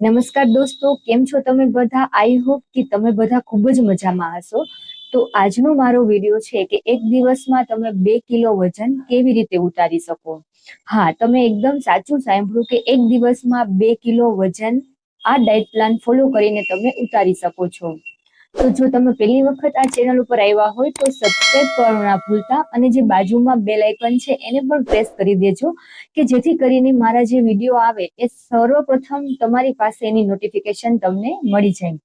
નમસ્કાર દોસ્તો, કેમ છો તમે બધા? આઈ હોપ કે તમે બધા ખૂબ જ મજામાં હશો. તો આજનો મારો વીડિયો છે કે એક દિવસમાં તમે બે કિલો વજન કેવી રીતે ઉતારી શકો? હા, તમે એકદમ સાચું સાંભળ્યું કે એક દિવસમાં બે કિલો વજન આ ડાયટ પ્લાન ફોલો કરીને તમે ઉતારી શકો છો. તો જો તમે પહેલી વખત આ ચેનલ ઉપર આવ્યા હોય તો સબસ્ક્રાઇબ કરવાનું ના ભૂલતા અને જે બાજુમાં બેલ આઇકન છે એને પણ પ્રેસ કરી દેજો કે જેથી કરીને મારા જે વીડિયો આવે એ સર્વપ્રથમ તમારી પાસે એની નોટિફિકેશન તમને મળી જાય.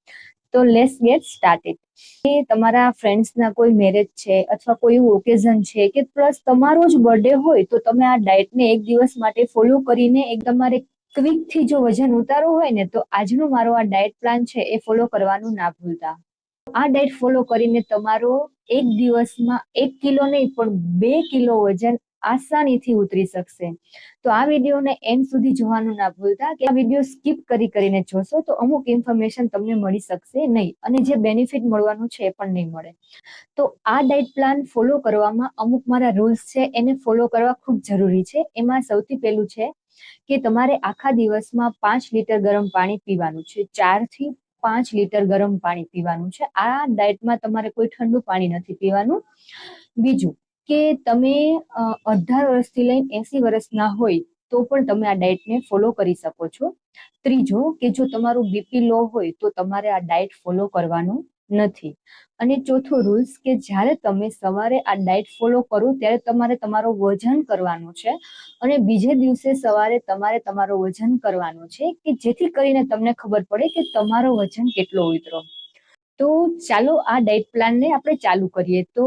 તો લેસ ગેટ સ્ટાર્ટેડ કે તમારા ફ્રેન્ડ્સના કોઈ મેરેજ છે અથવા કોઈ એવું ઓકેઝન છે કે પ્લસ તમારો જ બર્થડે હોય તો તમે આ ડાયટને એક દિવસ માટે ફોલો કરીને એક તમારે ક્વિકથી જો વજન ઉતારવું હોય ને તો આજનો મારો આ ડાયટ પ્લાન છે એ ફોલો કરવાનું ના ભૂલતા. આ ડાયટ ફોલો કરીને તમારો એક દિવસમાં એક કિલો નહીં, પણ બે કિલો વજન આસાનીથી ઉતરી શકશે. તો આ વિડીયોને એન્ડ સુધી જોવાનું ના ભૂલતા કે આ વીડિયો સ્કીપ કરી કરીને જોશો તો અમુક ઇન્ફોર્મેશન તમને મળી શકશે નહીં અને જે બેનિફિટ મળવાનું છે એ પણ નહીં મળે. તો આ ડાયટ પ્લાન ફોલો કરવામાં અમુક મારા રૂલ્સ છે, એને ફોલો કરવા ખૂબ જરૂરી છે. એમાં સૌથી પહેલું છે કે તમારે આખા દિવસમાં પાંચ લીટર ગરમ પાણી પીવાનું છે. ચારથી પાંચ લીટર ગરમ પાણી પીવાનું છે. આ ડાયટમાં તમારે કોઈ ઠંડુ પાણી નથી પીવાનું. બીજું કે તમે અઢાર વર્ષથી લઈને એસી વર્ષના હોય તો પણ તમે આ ડાયટને ફોલો કરી શકો છો. ત્રીજો કે જો તમારું બીપી લો હોય તો તમારે આ ડાયટ ફોલો કરવાનું નથી. અને ચોથો રૂલ્સ કે જ્યારે તમે સવારે આ ડાયટ ફોલો કરો ત્યારે તમારે તમારો વજન કરવાનું છે અને બીજે દિવસે સવારે તમારે તમારો વજન કરવાનું છે કે જેથી કરીને તમને ખબર પડે કે તમારો વજન કેટલો ઉતરો. તો ચાલો આ ડાયટ પ્લાનને આપણે ચાલુ કરીએ. તો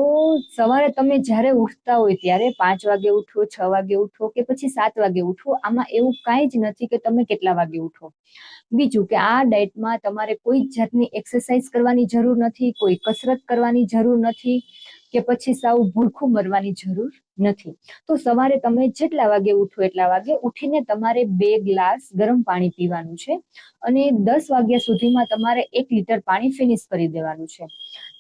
સવારે તમે જ્યારે ઉઠતા હોય ત્યારે પાંચ વાગે ઉઠો, છ વાગે ઉઠો કે પછી સાત વાગે ઉઠો, આમાં એવું કાંઈ જ નથી કે તમે કેટલા વાગે ઉઠો. બીજું કે આ ડાયટમાં તમારે કોઈ જાતની એક્સરસાઇઝ કરવાની જરૂર નથી, કોઈ કસરત કરવાની જરૂર નથી. કે પછી સાવ ભૂખું મરવાની જરૂર નથી. તો સવારે તમે જેટલા વાગે ઉઠો એટલા વાગે ઉઠીને તમારે બે ગ્લાસ ગરમ પાણી પીવાનું છે અને દસ વાગ્યા સુધીમાં તમારે એક લીટર પાણી ફિનિશ કરી દેવાનું છે.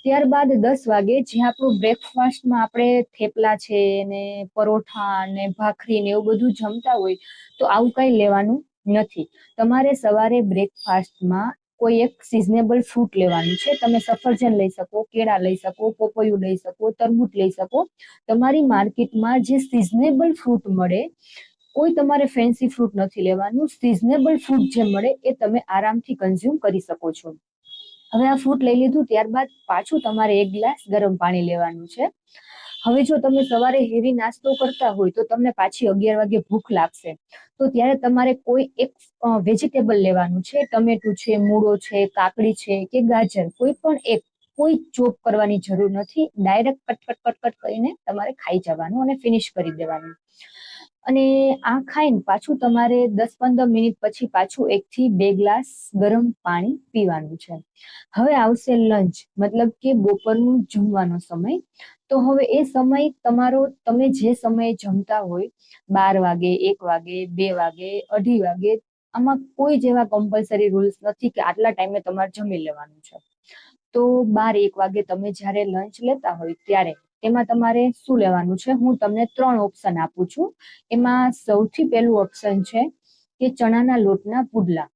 ત્યારબાદ દસ વાગે જે આપણું બ્રેકફાસ્ટમાં આપણે થેપલા છે ને પરોઠા ને ભાખરી ને એવું બધું જમતા હોય તો આવું કંઈ લેવાનું નથી. તમારે સવારે બ્રેકફાસ્ટમાં કોઈ એક સિઝનેબલ ફ્રૂટ લેવાનું છે. તમે સફરજન લઈ શકો, કેળા લઈ શકો, પોપૈયું લઈ શકો, તરબૂચ લઈ શકો. તમારી માર્કેટમાં જે સિઝનેબલ ફ્રૂટ મળે, કોઈ તમારે ફેન્સી ફ્રૂટ નથી લેવાનું. સિઝનેબલ ફ્રૂટ જે મળે એ તમે આરામથી કન્ઝ્યુમ કરી શકો છો. હવે આ ફ્રૂટ લઈ લીધું, ત્યારબાદ પાછું તમારે એક ગ્લાસ ગરમ પાણી લેવાનું છે. હવે જો તમે સવારે હેવી નાસ્તો કરતા હોય તો તમને પાછી અગિયાર વાગે ભૂખ લાગશે. તો ત્યારે તમારે કોઈ એક વેજીટેબલ લેવાનું છે, ટમેટું છે, મૂળો છે, કાકડી છે કે ગાજર, કોઈ પણ એક, કોઈ ચોપ કરવાની જરૂર નથી. Direct cut cut cut cut કરીને તમારે ખાઈ જવાનું અને ફિનિશ કરી દેવાનું. અને આ ખાઈને પાછું તમારે દસ પંદર મિનિટ પછી પાછું એકથી બે ગ્લાસ ગરમ પાણી પીવાનું છે. હવે આવશે લંચ મતલબ કે બપોરનું જમવાનો સમય. તો હવે એ સમય તમારો, તમે જે સમયે જમતા હોય, બાર વાગે, એક વાગે, બે વાગે, અઢી વાગે, આમાં કોઈ જેવા કમ્પલસરી રૂલ્સ નથી કે આટલા ટાઈમે તમારે જમી લેવાનું છે. તો બાર, એક વાગે તમે જ્યારે લંચ લેતા હોય ત્યારે એમાં તમારે શું લેવાનું છે? હું તમને ત્રણ ઓપ્શન આપું છું. એમાં સૌથી પહેલું ઓપ્શન છે કે ચણાના લોટના પુડલા.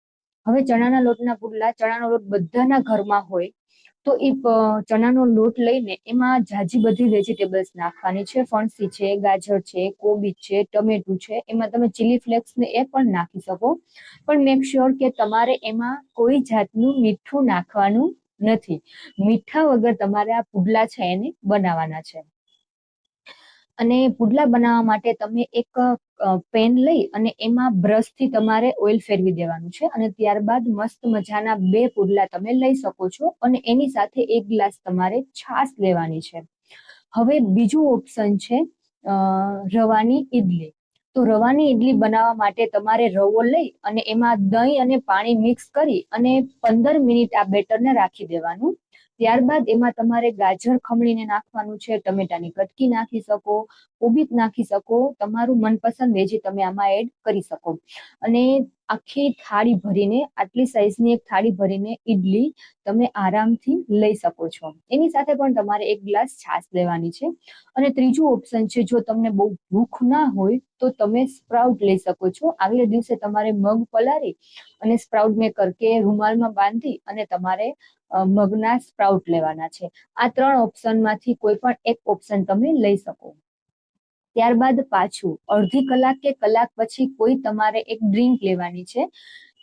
હવે ચણાના લોટના પુડલા, ચણાનો લોટ બધાના ઘરમાં હોય તો એ ચણાનો લોટ લઈને એમાં જાજી બધી વેજીટેબલ્સ નાખવાની છે. ફણસી છે, ગાજર છે કોબીજ છે, ટમેટું છે. એમાં તમે ચીલી ફ્લેક્સ ને એ પણ નાખી શકો. પણ મેક શ્યોર કે તમારે એમાં કોઈ જાતનું મીઠું નાખવાનું નથી. મીઠા વગર તમારે આ પુડલા છે એને બનાવવાના છે. અને પુડલા બનાવવા માટે તમે એક પેન લઈ અને એમાં બ્રશથી તમારે ઓઇલ ફેરવી દેવાનું છે અને ત્યારબાદ મસ્ત મજાના બે પુડલા તમે લઈ શકો છો અને એની સાથે એક ગ્લાસ તમારે છાશ લેવાની છે. હવે બીજું ઓપ્શન છે રવાની ઈડલી. તો રવાની ઈડલી બનાવવા માટે તમારે રવો લઈ અને એમાં દહીં અને પાણી મિક્સ કરી અને પંદર મિનિટ આ બેટરને રાખી દેવાનું. ત્યારબાદ એમાં તમારે ગાજર ખમણીને નાખવાનું છે, ટમેટાની કટકી નાખી શકો, કોબીજ નાખી શકો, તમારું મનપસંદ વેજી તમે આમાં એડ કરી શકો. અને આખી થાળી ભરીને, આટલી સાઈઝની એક થાળી ભરીને ઈડલી તમે આરામથી લઈ શકો છો. એની સાથે પણ તમારે એક ગ્લાસ છાશ લેવાની છે. અને ત્રીજું ઓપ્શન છે, જો તમને બહુ ભૂખ ના હોય, તો તમે સ્પ્રાઉટ લઈ શકો છો. આગલે દિવસે તમારે મગ પલાળી અને સ્પ્રાઉટ મેકર કે રૂમાલમાં બાંધી અને તમારે મગના સ્પ્રાઉટ લેવાના છે. આ ત્રણ ઓપ્શનમાંથી કોઈ પણ એક ઓપ્શન તમે લઈ શકો. ત્યારબાદ પાછું, અડધી કલાક કે કલાક પછી કોઈ તમારે એક ડ્રિંક લેવાની છે,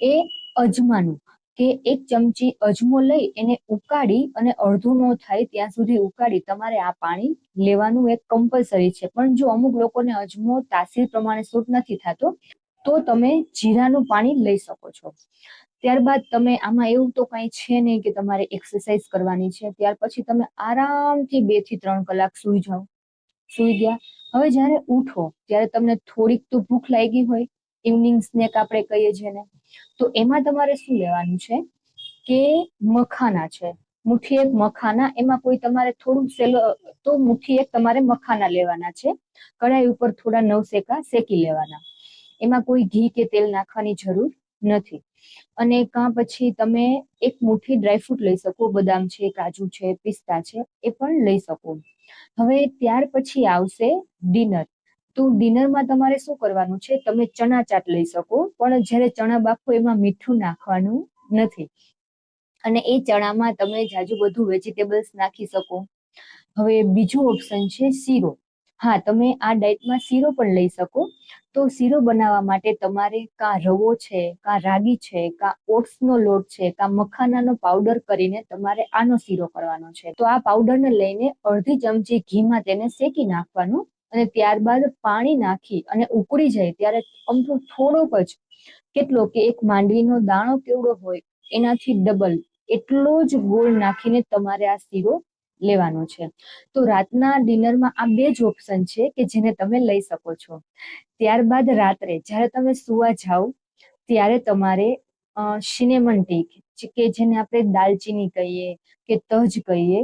એ અજમાનું. કે એક ચમચી અજમો લઈ એને ઉકાળી અને અડધું ન થાય ત્યાં સુધી ઉકાળી તમારે આ પાણી લેવાનું એક કમ્પલસરી છે. પણ જો અમુક લોકોને અજમો તાસીર પ્રમાણે સૂટ નથી થતો, તો તમે જીરાનું પાણી લઈ શકો છો. ત્યારબાદ તમે આમાં એવું તો કંઈ છે નહીં કે તમારે એક્સરસાઇઝ કરવાની છે. ત્યાર પછી તમે આરામથી બેથી ત્રણ કલાક સૂઈ જાઓ. સૂઈ ગયા. હવે જ્યારે ઉઠો ત્યારે તમને થોડીક તો ભૂખ લાગી હોય ઇવનિંગ સ્નેક આપણે કહીએ છીએ ને તો એમાં તમારે શું લેવાનું છે? કે મખાના છે. મુઠ્ઠી એક મખાના, એમાં કોઈ તમારે થોડું સેલો, તો મુઠ્ઠી એક તમારે મખાના લેવાના છે. કઢાઈ ઉપર થોડા નવ શેકા શેકી લેવાના. એમાં કોઈ ઘી કે તેલ નાખવાની જરૂર નથી. અને કાં પછી તમે એક મુઠ્ઠી ડ્રાયફ્રૂટ લઈ શકો, બદામ છે, કાજુ છે, પિસ્તા છે, એ પણ લઈ શકો. હવે ત્યાર પછી આવશે ડિનર. તો ડિનરમાં તમારે શું કરવાનું છે? તમે ચણા ચાટ લઈ શકો, પણ જ્યારે ચણા બાફો એમાં મીઠું નાખવાનું નથી. અને એ ચણામાં તમે જાજુ બધું વેજીટેબલ્સ નાખી શકો. હવે બીજું ઓપ્શન છે શીરો. હા, તમે આ ડાયટમાં શીરો પણ લઈ શકો. તો શીરો બનાવવા માટે તમારે કાં રવો છે, કાં રાગી છે, કાં ઓટ્સનો લોટ છે, કાં મખાનાનો પાવડર કરીને તમારે આનો શીરો કરવાનો છે. તો આ પાવડરને લઈને અડધી ચમચી ઘીમાં તેને શેકી નાખવાનું અને ત્યારબાદ પાણી નાખી અને ઉકળી જાય ત્યારે અમથું થોડોક જ કેટલો કે એક માંડવીનો દાણો કેવડો હોય એનાથી ડબલ એટલો જ ગોળ નાખીને તમારે આ શીરો લેવાનો છે. તો રાતના ડિનરમાં આ બે જ ઓપ્શન છે કે જેને તમે લઈ શકો છો. ત્યારબાદ રાત્રે જ્યારે તમે સુવા જાઓ, ત્યારે તમારે સિનેમન ટી કે જેને આપણે દાલચીની કહીએ કે તજ કહીએ,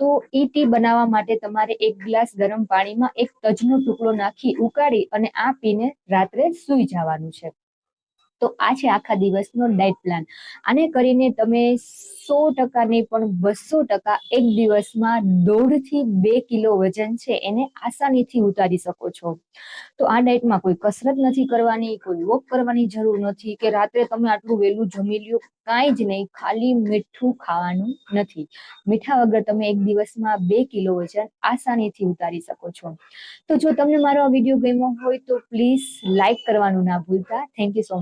તો એ ટી બનાવવા માટે તમારે એક ગ્લાસ ગરમ પાણીમાં એક તજનો ટુકડો નાખી ઉકાળી અને આ પીને રાત્રે સૂઈ જવાનું છે. તો આ છે આખા દિવસનો ડાયટ પ્લાન આને કરીને તમે સો ટકા નહીં પણ બસો ટકા એક દિવસમાં દોઢથી બે કિલો વજન છે એને આસાનીથી ઉતારી શકો છો. તો આ ડાયટમાં કોઈ કસરત નથી કરવાની, કોઈ વોક કરવાની જરૂર નથી કે રાત્રે તમે આટલું વહેલું જમી લ્યો, કાંઈ જ નહીં, ખાલી મીઠું ખાવાનું નથી. મીઠા વગર તમે એક દિવસમાં બે કિલો વજન આસાનીથી ઉતારી શકો છો. તો જો તમને મારો આ વીડિયો ગમ્યો હોય તો પ્લીઝ લાઇક કરવાનું ના ભૂલતા. Thank you so